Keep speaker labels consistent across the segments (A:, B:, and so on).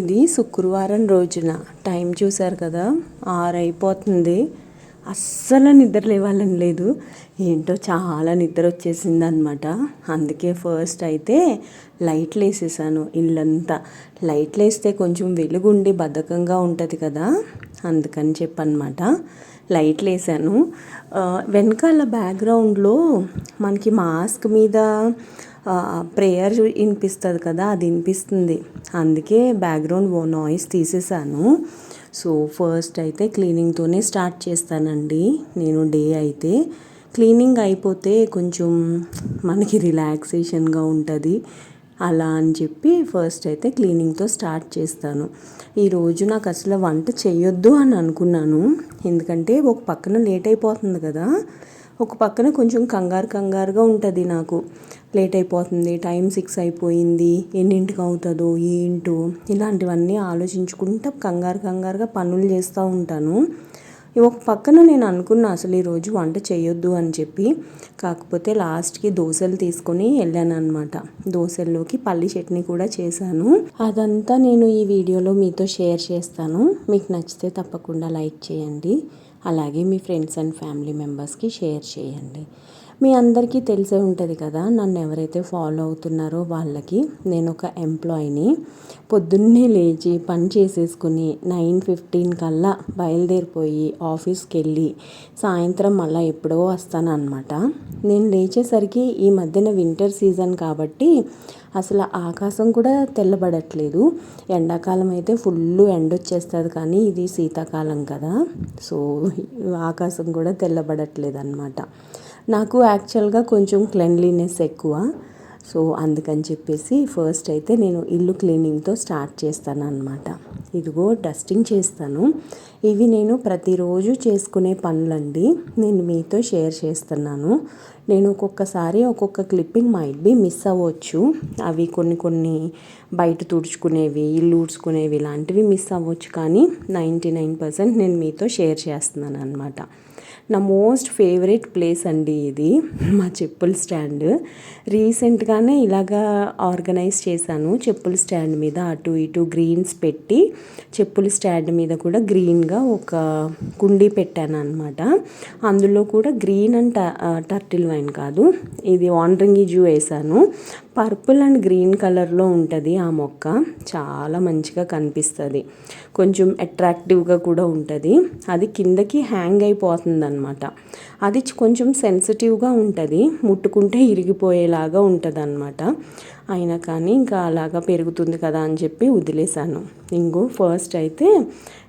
A: ఇది శుక్రవారం రోజున. టైం చూసారు కదా? ఆరు అయిపోతుంది అస్సలు నిద్ర లేవాలని లేదు. ఏంటో చాలా నిద్ర వచ్చేసింది అనమాట అందుకే ఫస్ట్ అయితే లైట్లు వేసేసాను ఇల్లంతా. లైట్లు వేస్తే కొంచెం వెలుగుండి బద్ధకంగా ఉంటుంది కదా? అందుకని చెప్పనమాట లైట్లు వేసాను వెనకాల బ్యాక్గ్రౌండ్లో మనకి మాస్క్ మీద ప్రేయర్ వినిపిస్తుంది కదా అది వినిపిస్తుంది. అందుకే బ్యాక్గ్రౌండ్ నాయిస్ తీసేసాను. సో ఫస్ట్ అయితే క్లీనింగ్తోనే స్టార్ట్ చేస్తానండి. నేను డే అయితే క్లీనింగ్ అయిపోతే కొంచెం మనకి రిలాక్సేషన్గా ఉంటుంది. అలా అని చెప్పి ఫస్ట్ అయితే క్లీనింగ్తో స్టార్ట్ చేస్తాను. ఈరోజు నాకు అసలు వంట చేయొద్దు అని అనుకున్నాను. ఎందుకంటే ఒక పక్కన లేట్ అయిపోతుంది కదా. ఒక పక్కన కొంచెం కంగారు కంగారుగా ఉంటుంది నాకు. లేట్ అయిపోతుంది టైం సిక్స్ అయిపోయింది ఎన్నింటికి అవుతుందో ఏంటో ఇలాంటివన్నీ ఆలోచించుకుంటా కంగారు కంగారుగా పనులు చేస్తూ ఉంటాను. ఒక పక్కన నేను అనుకున్నా అసలు ఈరోజు వంట చేయొద్దు అని చెప్పి. కాకపోతే లాస్ట్కి దోశలు తీసుకొని వెళ్ళాను అనమాట దోశల్లోకి పల్లి చట్నీ కూడా చేశాను. అదంతా నేను ఈ వీడియోలో మీతో షేర్ చేస్తాను. మీకు నచ్చితే తప్పకుండా లైక్ చేయండి. అలాగే మీ ఫ్రెండ్స్ అండ్ ఫ్యామిలీ మెంబర్స్కి షేర్ చేయండి. మీ అందరికీ తెలిసే ఉంటుంది కదా నన్ను ఎవరైతే ఫాలో అవుతున్నారో వాళ్ళకి నేను ఒక ఎంప్లాయీని పొద్దున్నే లేచి పని చేసేసుకుని నైన్ ఫిఫ్టీన్ కల్లా బయలుదేరిపోయి ఆఫీస్కి వెళ్ళి సాయంత్రం మళ్ళీ ఎప్పుడో వస్తాను అనమాట నేను లేచేసరికి ఈ మధ్యన వింటర్ సీజన్ కాబట్టి అసలు ఆకాశం కూడా తెల్లబడట్లేదు. ఎండాకాలం అయితే ఫుల్ ఎండ వచ్చేస్తుంది కానీ ఇది శీతాకాలం కదా సో ఆకాశం కూడా తెల్లబడట్లేదు అనమాట నాకు యాక్చువల్గా కొంచెం క్లెన్లీనెస్ ఎక్కువ. సో అందుకని చెప్పేసి ఫస్ట్ అయితే నేను ఇల్లు క్లీనింగ్తో స్టార్ట్ చేస్తాను అనమాట ఇదిగో డస్టింగ్ చేస్తాను. ఇవి నేను ప్రతిరోజు చేసుకునే పనులండి. నేను మీతో షేర్ చేస్తున్నాను. నేను ఒక్కొక్కసారి ఒక్కొక్క క్లిప్పింగ్ మైట్ బి మిస్ అవ్వచ్చు. అవి కొన్ని కొన్ని బయట తుడుచుకునేవి ఇల్లు ఊడ్చుకునేవి ఇలాంటివి మిస్ అవ్వచ్చు. కానీ నైంటీ నైన్ పర్సెంట్ నేను మీతో షేర్ చేస్తున్నాను అనమాట నా మోస్ట్ ఫేవరెట్ ప్లేస్ అండి ఇది మా చెప్పుల స్టాండ్. రీసెంట్గానే ఇలాగా ఆర్గనైజ్ చేశాను చెప్పుల స్టాండ్ మీద అటు ఇటు గ్రీన్స్ పెట్టి చెప్పుల స్టాండ్ మీద కూడా గ్రీన్గా ఒక కుండీ పెట్టాను అనమాట అందులో కూడా గ్రీన్ అండ్ టర్టిల్ వైన్ కాదు ఇది వాండరింగ్ జూ వేసాను పర్పుల్ అండ్ గ్రీన్ కలర్లో ఉంటుంది ఆ మొక్క. చాలా మంచిగా కనిపిస్తుంది. కొంచెం అట్రాక్టివ్గా కూడా ఉంటుంది. అది కిందకి హ్యాంగ్ అయిపోతుంది అనమాట అది కొంచెం సెన్సిటివ్గా ఉంటుంది. ముట్టుకుంటే ఇరిగిపోయేలాగా ఉంటుంది అనమాట అయినా కానీ ఇంకా అలాగా పెరుగుతుంది కదా అని చెప్పి వదిలేశాను. ఇంకో ఫస్ట్ అయితే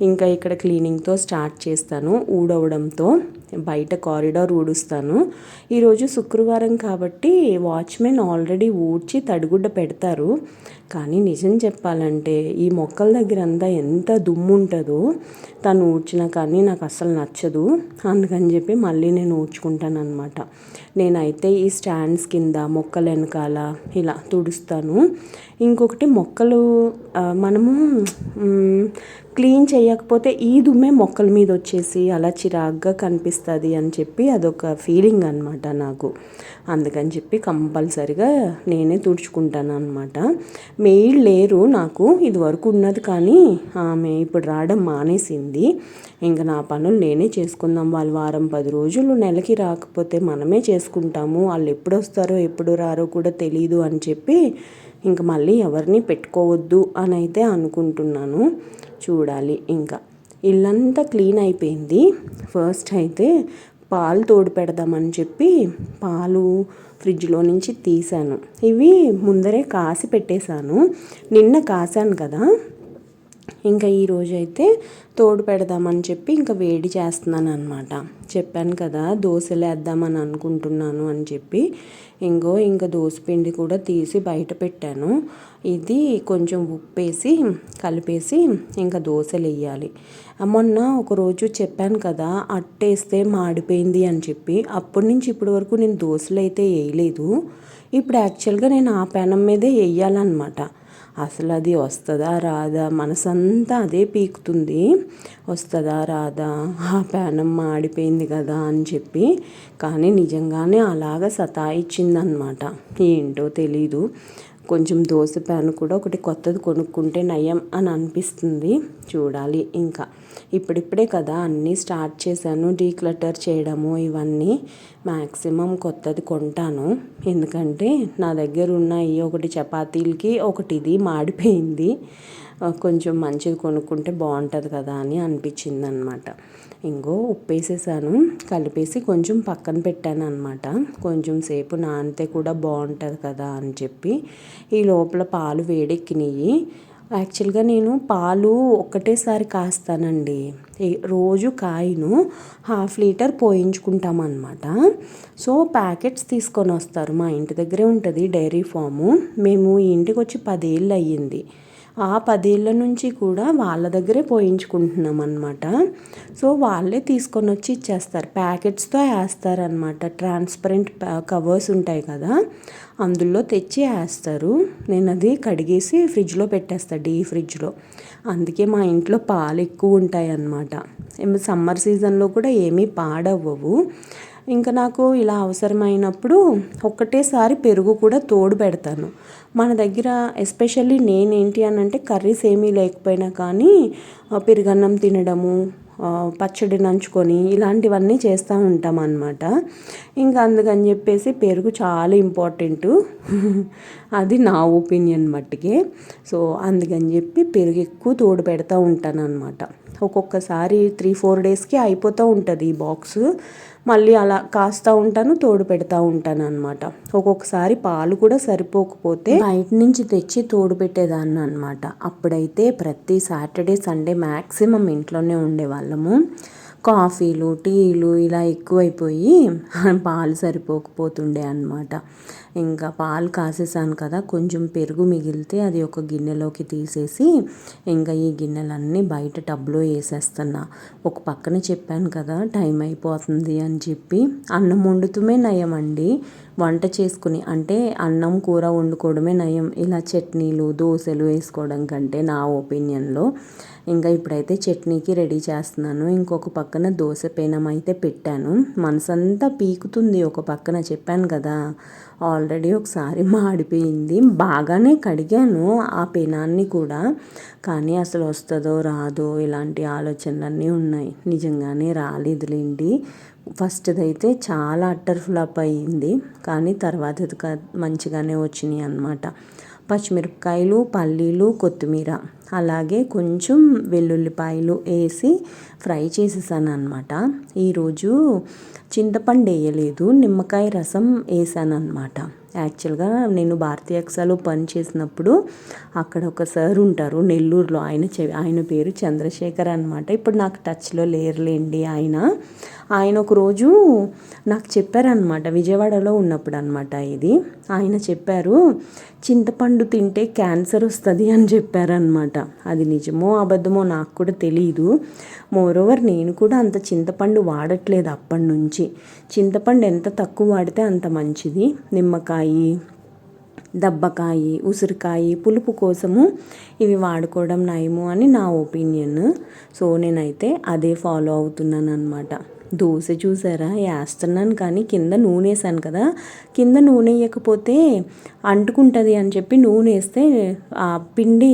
A: ఇంకా ఇక్కడ క్లీనింగ్తో స్టార్ట్ చేస్తాను ఊడవడంతో. బయట కారిడార్ ఊడుస్తాను. ఈరోజు శుక్రవారం కాబట్టి వాచ్మెన్ ఆల్రెడీ ఊడ్చి తడిగుడ్డ పెడతారు. కానీ నిజం చెప్పాలంటే ఈ మొక్కల దగ్గర అంతా ఎంత దుమ్ము ఉంటుందో తను ఊడ్చినా కానీ నాకు అస్సలు నచ్చదు. అందుకని చెప్పి మళ్ళీ నేను ఊడ్చుకుంటాను అనమాట నేనైతే ఈ స్టాండ్స్ కింద మొక్కల వెనకాల ఇలా తుడుస్తాను. ఇంకొకటి మొక్కలు మనము క్లీన్ చేయకపోతే ఈ దుమ్మే మొక్కల మీద వచ్చేసి అలా చిరాగ్గా కనిపిస్తుంది అని చెప్పి అదొక ఫీలింగ్ అనమాట నాకు. అందుకని చెప్పి కంపల్సరిగా నేనే తుడుచుకుంటాను అనమాట మెయిల్ లేరు నాకు ఇది వరకు ఉన్నది కానీ ఆమె ఇప్పుడు రావడం మానేసింది. ఇంకా నా పనులు నేనే చేసుకుందాం. వాళ్ళు వారం పది రోజులు నెలకి రాకపోతే మనమే చేసుకుంటాము. వాళ్ళు ఎప్పుడు వస్తారో ఎప్పుడు రారో కూడా తెలీదు అని చెప్పి ఇంక మళ్ళీ ఎవరిని పెట్టుకోవద్దు అని అయితే అనుకుంటున్నాను. చూడాలి. ఇంకా ఇల్లంతా క్లీన్ అయిపోయింది. ఫస్ట్ అయితే పాలు తోడు పెడదామని చెప్పి పాలు ఫ్రిడ్జ్లో నుంచి తీసాను ఇవి ముందరే కాసి పెట్టేశాను. నిన్న కాసాను కదా. ఇంకా ఈరోజు అయితే తోడు పెడదామని చెప్పి ఇంకా వేడి చేస్తున్నాను అనమాట చెప్పాను కదా దోశలు వేద్దామని అనుకుంటున్నాను అని చెప్పి. ఇంకో ఇంకా పిండి కూడా తీసి బయట పెట్టాను. ఇది కొంచెం ఉప్పేసి కలిపేసి ఇంకా దోశలు వేయాలి మొన్న ఒకరోజు చెప్పాను కదా అట్టేస్తే మాడిపోయింది అని చెప్పి. అప్పటి నుంచి ఇప్పటి వరకు నేను దోశలు అయితే వేయలేదు. ఇప్పుడు యాక్చువల్గా నేను ఆ పెనం మీదే వేయాలన్నమాట. అసలు అది వస్తుందా రాదా? మనసంతా అదే పీకుతుంది. వస్తుందా రాదా? ఆ ప్యానం మాడిపోయింది కదా అని చెప్పి. కానీ నిజంగానే అలాగ సతాయిచ్చిందనమాట ఏంటో తెలీదు. కొంచెం దోశ ప్యాన్ కూడా ఒకటి కొత్తది కొనుక్కుంటే నయం అని అనిపిస్తుంది. చూడాలి ఇంకా. ఇప్పుడిప్పుడే కదా అన్నీ స్టార్ట్ చేశాను డీక్లటర్ చేయడము ఇవన్నీ. మ్యాక్సిమం కొత్తది కొంటాను. ఎందుకంటే నా దగ్గర ఉన్నాయి ఒకటి చపాతీలకి ఒకటి ఇది మాడిపోయింది. కొంచెం మంచిది కొనుక్కుంటే బాగుంటుంది కదా అని అనిపించింది అనమాట ఇంకో ఉప్పు వేసేసాను కలిపేసి కొంచెం పక్కన పెట్టాను అనమాట కొంచెం సేపు నానితే కూడా బాగుంటుంది కదా అని చెప్పి ఈ లోపల పాలు వేడెక్కినాయి యాక్చువల్గా నేను పాలు ఒక్కటేసారి కాస్తానండి. రోజు కాయను హాఫ్ లీటర్ పోయించుకుంటామన్నమాట. సో ప్యాకెట్స్ తీసుకొని వస్తారు మా ఇంటి దగ్గరే ఉంటుంది డైరీ ఫాము. మేము ఇంటికి వచ్చి పదేళ్ళు అయ్యింది ఆ పదేళ్ళ నుంచి కూడా వాళ్ళ దగ్గరే పోయించుకుంటున్నాం అనమాట సో వాళ్ళే తీసుకొని వచ్చి ఇచ్చేస్తారు. ప్యాకెట్స్తో వేస్తారనమాట ట్రాన్స్పరెంట్ కవర్స్ ఉంటాయి కదా అందులో తెచ్చి వేస్తారు. నేను అది కడిగేసి ఫ్రిడ్జ్లో పెట్టేస్తాను డీ ఫ్రిడ్జ్లో. అందుకే మా ఇంట్లో పాలు ఎక్కువ ఉంటాయి అన్నమాట సమ్మర్ సీజన్లో కూడా ఏమీ పాడవ్వవు. ఇంకా నాకు ఇలా అవసరమైనప్పుడు ఒక్కటేసారి పెరుగు కూడా తోడు పెడతాను. మన దగ్గర ఎస్పెషల్లీ నేనేంటి అని అంటే కర్రీస్ ఏమీ లేకపోయినా కానీ పెరుగన్నం తినడము పచ్చడి నంచుకొని ఇలాంటివన్నీ చేస్తూ ఉంటాం అన్నమాట. ఇంకా అందుకని చెప్పేసి పెరుగు చాలా ఇంపార్టెంటు. అది నా ఒపీనియన్ మట్టుకే. సో అందుకని చెప్పి పెరుగు ఎక్కువ తోడు పెడతా ఉంటాను అనమాట ఒక్కొక్కసారి త్రీ ఫోర్ డేస్కి అయిపోతూ ఉంటుంది ఈ బాక్స్. మళ్ళీ అలా కాస్తూ ఉంటాను తోడు పెడతా ఉంటాను అనమాట ఒక్కొక్కసారి పాలు కూడా సరిపోకపోతే బయట నుంచి తెచ్చి తోడు పెట్టేదాన్ని అనమాట అప్పుడైతే ప్రతి సాటర్డే సండే మ్యాక్సిమం ఇంట్లోనే ఉండేవాళ్ళము. కాఫీలు టీలు ఇలా ఎక్కువైపోయి పాలు సరిపోకపోతుండే అనమాట ఇంకా పాలు కాసేసాను కదా కొంచెం పెరుగు మిగిలితే అది ఒక గిన్నెలోకి తీసేసి ఇంకా ఈ గిన్నెలన్నీ బయట టబ్లో వేసేస్తున్నా. ఒక పక్కన చెప్పాను కదా టైం అయిపోతుంది అని చెప్పి. అన్నం వండుతూనే నయం అండి. వంట చేసుకుని అంటే అన్నం కూర వండుకోవడమే నయం. ఇలా చట్నీలు దోశలు వేసుకోవడం కంటే నా ఒపీనియన్లో. ఇంకా ఇప్పుడైతే చట్నీకి రెడీ చేస్తున్నాను. ఇంకొక పక్కన దోశ పేనం అయితే పెట్టాను. మనసంతా పీకుతుంది ఒక పక్కన చెప్పాను కదా. ఆల్రెడీ ఒకసారి మాడిపోయింది. బాగానే కడిగాను ఆ పెనాన్ని కూడా. కానీ అసలు వస్తుందో రాదో ఇలాంటి ఆలోచనలన్నీ ఉన్నాయి. నిజంగానే రాలేదులేండి. ఫస్ట్ది అయితే చాలా అట్టర్ ఫ్లాప్ అయ్యింది. కానీ తర్వాత మంచిగానే వచ్చినాయి అన్నమాట. పచ్చిమిరపకాయలు పల్లీలు కొత్తిమీర. అలాగే కొంచెం వెల్లుల్లిపాయలు వేసి ఫ్రై చేసేసాను అనమాట ఈరోజు చింతపండు వేయలేదు నిమ్మకాయ రసం వేసాను అనమాట యాక్చువల్గా నేను భారతీయ ఎక్సాలో పని చేసినప్పుడు అక్కడ ఒక సార్ ఉంటారు నెల్లూరులో. ఆయన చె ఆయన పేరు చంద్రశేఖర్ అనమాట ఇప్పుడు నాకు టచ్లో లేరులేండి ఆయన. ఆయన ఒకరోజు నాకు చెప్పారనమాట విజయవాడలో ఉన్నప్పుడు అనమాట ఇది. ఆయన చెప్పారు చింతపండు తింటే క్యాన్సర్ వస్తుంది అని చెప్పారనమాట అది నిజమో అబద్ధమో నాకు కూడా తెలియదు మోరోవర్ నేను కూడా అంత చింతపండు వాడట్లేదు అప్పటి నుంచి. చింతపండు ఎంత తక్కువ వాడితే అంత మంచిది. నిమ్మకాయ అవి దబ్బకాయి ఉసిరికాయి పులుపు కోసము ఇవి వాడుకోవడం నయము అని నా ఒపీనియన్. సో నేనైతే అదే ఫాలో అవుతున్నాను అనమాట దోశ చూసారా? వేస్తున్నాను కానీ కింద నూనె వేసాను కదా. కింద నూనె వేయకపోతే అంటుకుంటుంది అని చెప్పి నూనె వేస్తే ఆ పిండి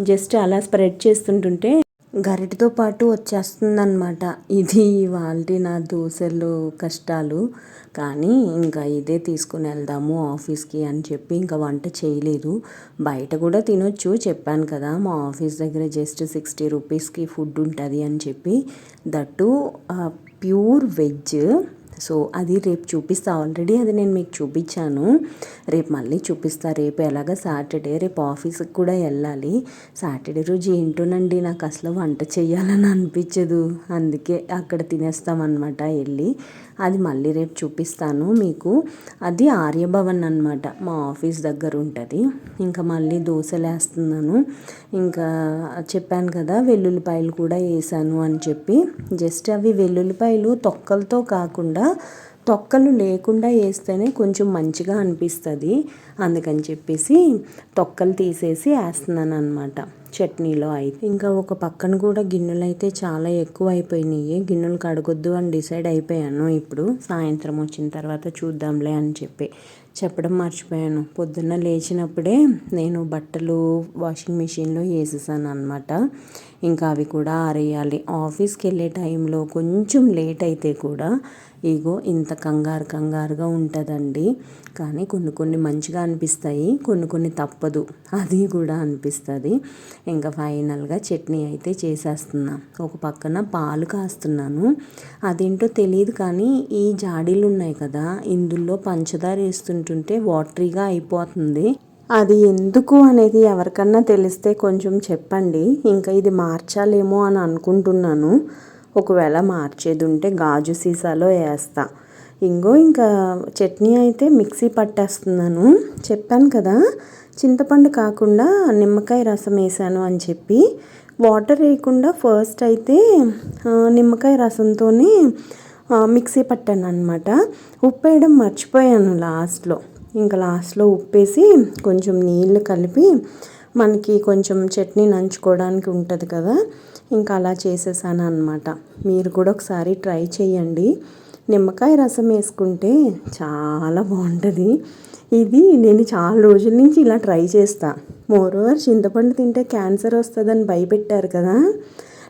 A: జస్ట్ అలా స్ప్రెడ్ చేస్తుంటుంటే గరిటతో పాటు వచ్చేస్తుందన్నమాట. ఇది వాళ్ళ నా దోశలు కష్టాలు. కానీ ఇంకా ఇదే తీసుకుని వెళ్దాము ఆఫీస్కి అని చెప్పి ఇంకా వంట చేయలేదు. బయట కూడా తినొచ్చు చెప్పాను కదా. మా ఆఫీస్ దగ్గర జస్ట్ సిక్స్టీ రూపీస్కి ఫుడ్ ఉంటుంది అని చెప్పి. That pure veg. సో అది రేపు చూపిస్తా ఆల్రెడీ అది నేను మీకు చూపించాను. రేపు మళ్ళీ చూపిస్తా రేపు ఎలాగ సాటర్డే రేపు ఆఫీస్కి కూడా వెళ్ళాలి. సాటర్డే రోజు ఏంటోనండి నాకు అసలు వంట చేయాలని అనిపించదు. అందుకే అక్కడ తినేస్తామన్నమాట వెళ్ళి. అది మళ్ళీ రేపు చూపిస్తాను మీకు. అది ఆర్యభవన్ అనమాట మా ఆఫీస్ దగ్గర ఉంటుంది. ఇంకా మళ్ళీ దోశలు వేస్తున్నాను ఇంకా చెప్పాను కదా వెల్లుల్లిపాయలు కూడా వేసాను అని చెప్పి. జస్ట్ అవి వెల్లుల్లిపాయలు తొక్కలతో కాకుండా తొక్కలు లేకుండా వేస్తేనే కొంచెం మంచిగా అనిపిస్తుంది. అందుకని చెప్పేసి తొక్కలు తీసేసి వేస్తున్నాను అనమాట చట్నీలో అయితే. ఇంకా ఒక పక్కన కూడా గిన్నెలు అయితే చాలా ఎక్కువ అయిపోయినాయి. గిన్నెలు కడగొద్దు అని డిసైడ్ అయిపోయాను ఇప్పుడు. సాయంత్రం వచ్చిన తర్వాత చూద్దాంలే అని చెప్పి. చెప్పడం మర్చిపోయాను. పొద్దున్న లేచినప్పుడే నేను బట్టలు వాషింగ్ మిషన్లో వేసేసాను అనమాట ఇంకా అవి కూడా ఆరేయాలి. ఆఫీస్కి వెళ్ళే టైంలో కొంచెం లేట్ అయితే కూడా ఇగో ఇంత కంగారు కంగారుగా ఉంటుందండి. కానీ కొన్ని కొన్ని మంచిగా అనిపిస్తాయి కొన్ని కొన్ని తప్పదు. అది కూడా అనిపిస్తుంది. ఇంకా ఫైనల్గా చట్నీ అయితే చేసేస్తున్నా. ఒక పక్కన పాలు కాస్తున్నాను. అదేంటో తెలియదు కానీ ఈ జాడీలు ఉన్నాయి కదా ఇందులో పంచదార వేస్తుంటుంటే వాటరీగా అయిపోతుంది. అది ఎందుకు అనేది ఎవరికన్నా తెలిస్తే కొంచెం చెప్పండి. ఇంకా ఇది మార్చాలేమో అని అనుకుంటున్నాను. ఒకవేళ మార్చేది ఉంటే గాజు సీసాలో వేస్తా. ఇంకో ఇంకా చట్నీ అయితే మిక్సీ పట్టేస్తున్నాను. చెప్పాను కదా చింతపండు కాకుండా నిమ్మకాయ రసం వేసాను అని చెప్పి. వాటర్ వేయకుండా ఫస్ట్ అయితే నిమ్మకాయ రసంతోనే మిక్సీ పట్టాను అనమాట ఉప్పు వేయడం మర్చిపోయాను లాస్ట్లో. ఇంకా లాస్ట్లో ఉప్పేసి కొంచెం నీళ్ళు కలిపి మనకి కొంచెం చట్నీ నంచుకోవడానికి ఉంటుంది కదా ఇంకా అలా చేసేసాను అనమాట మీరు కూడా ఒకసారి ట్రై చేయండి. నిమ్మకాయ రసం వేసుకుంటే చాలా బాగుంటుంది. ఇది నేను చాలా రోజుల నుంచి ఇలా ట్రై చేస్తా. మోరోవర్ చింతపండు తింటే క్యాన్సర్ వస్తుందని భయపెట్టారు కదా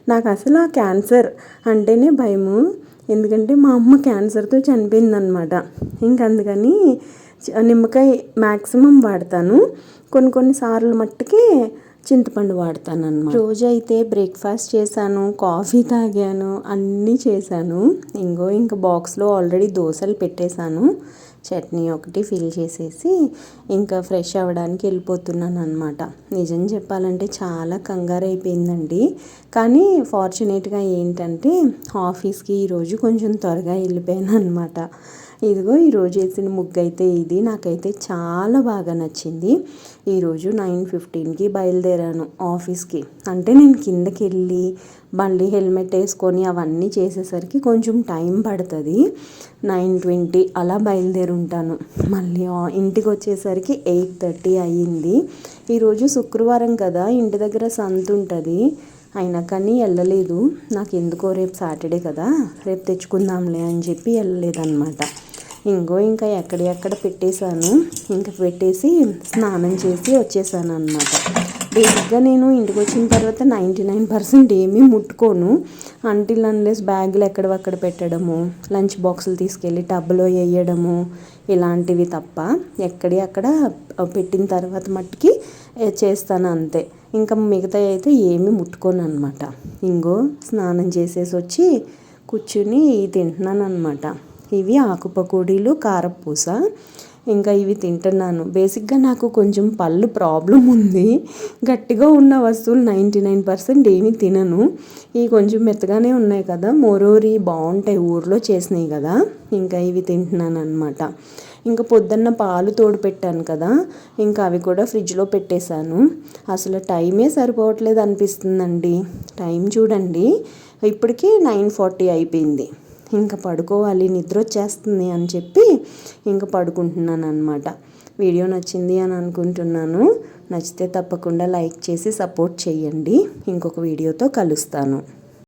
A: నాకు అసలు ఆ క్యాన్సర్ అంటేనే భయము. ఎందుకంటే మా అమ్మ క్యాన్సర్తో చనిపోయిందనమాట ఇంక అందుకని నిమ్మకాయ మ్యాక్సిమం వాడతాను. కొన్ని కొన్ని సార్లు మట్టుకి చింతపండు వాడతాను అనమాట రోజు అయితే బ్రేక్ఫాస్ట్ చేశాను కాఫీ తాగాను అన్నీ చేశాను. ఇంకో ఇంకా బాక్స్లో ఆల్రెడీ దోశలు పెట్టేశాను. చట్నీ ఒకటి ఫిల్ చేసేసి ఇంకా ఫ్రెష్ అవ్వడానికి వెళ్ళిపోతున్నాను అనమాట నిజం చెప్పాలంటే చాలా కంగారు అయిపోయిందండి కానీ ఫార్చునేట్గా ఏంటంటే ఆఫీస్కి ఈరోజు కొంచెం త్వరగా వెళ్ళిపోయాను అనమాట ఇదిగో ఈరోజు వేసిన ముగ్గు అయితే ఇది. నాకైతే చాలా బాగా నచ్చింది. ఈరోజు నైన్ ఫిఫ్టీన్కి బయలుదేరాను ఆఫీస్కి. అంటే నేను కిందకి వెళ్ళి మళ్ళీ హెల్మెట్ వేసుకొని అవన్నీ చేసేసరికి కొంచెం టైం పడుతుంది. నైన్ ట్వంటీ అలా బయలుదేరి ఉంటాను మళ్ళీ ఇంటికి వచ్చేసరికి ఎయిట్ థర్టీ అయ్యింది. ఈరోజు శుక్రవారం కదా ఇంటి దగ్గర సంత ఉంటుంది. అయినా కానీ వెళ్ళలేదు. నాకు ఎందుకో రేపు సాటర్డే కదా రేపు తెచ్చుకుందాంలే అని చెప్పి వెళ్ళలేదన్నమాట. ఇంకో ఇంకా ఎక్కడెక్కడ పెట్టేశాను ఇంకా పెట్టేసి స్నానం చేసి వచ్చేసాను అనమాట బేసిక్గా నేను ఇంటికి వచ్చిన తర్వాత నైంటీ నైన్ పర్సెంట్ ఏమీ ముట్టుకోను. అంటిల్ అన్లెస్ బ్యాగులు ఎక్కడవక్కడ పెట్టడము లంచ్ బాక్సులు తీసుకెళ్ళి టబ్లో వేయడము ఇలాంటివి తప్ప ఎక్కడి అక్కడ పెట్టిన తర్వాత మట్టుకి చేస్తాను అంతే. ఇంకా మిగతా అయితే ఏమీ ముట్టుకోను అనమాట ఇంకో స్నానం చేసేసి వచ్చి కూర్చుని తింటున్నాను అనమాట ఇవి ఆకుపకోడీలు కారపూస. ఇంకా ఇవి తింటున్నాను. బేసిక్గా నాకు కొంచెం పళ్ళు ప్రాబ్లం ఉంది. గట్టిగా ఉన్న వస్తువులు నైంటీ నైన్ పర్సెంట్ ఏమీ తినను. ఇవి కొంచెం మెత్తగానే ఉన్నాయి కదా. మోరోరి బాగుంటాయి ఊర్లో చేసినాయి కదా. ఇంకా ఇవి తింటున్నాను అనమాట ఇంకా పొద్దున్న పాలు తోడు పెట్టాను కదా. ఇంకా అవి కూడా ఫ్రిడ్జ్లో పెట్టేశాను. అసలు టైమే సరిపోవట్లేదు అనిపిస్తుందండి. టైం చూడండి. ఇప్పటికీ నైన్ ఫార్టీ అయిపోయింది. ఇంకా పడుకోవాలి నిద్ర వచ్చేస్తుంది అని చెప్పి ఇంకా పడుకుంటున్నాను అనమాట వీడియో నచ్చింది అని అనుకుంటున్నాను. నచ్చితే తప్పకుండా లైక్ చేసి సపోర్ట్ చేయండి. ఇంకొక వీడియోతో కలుస్తాను.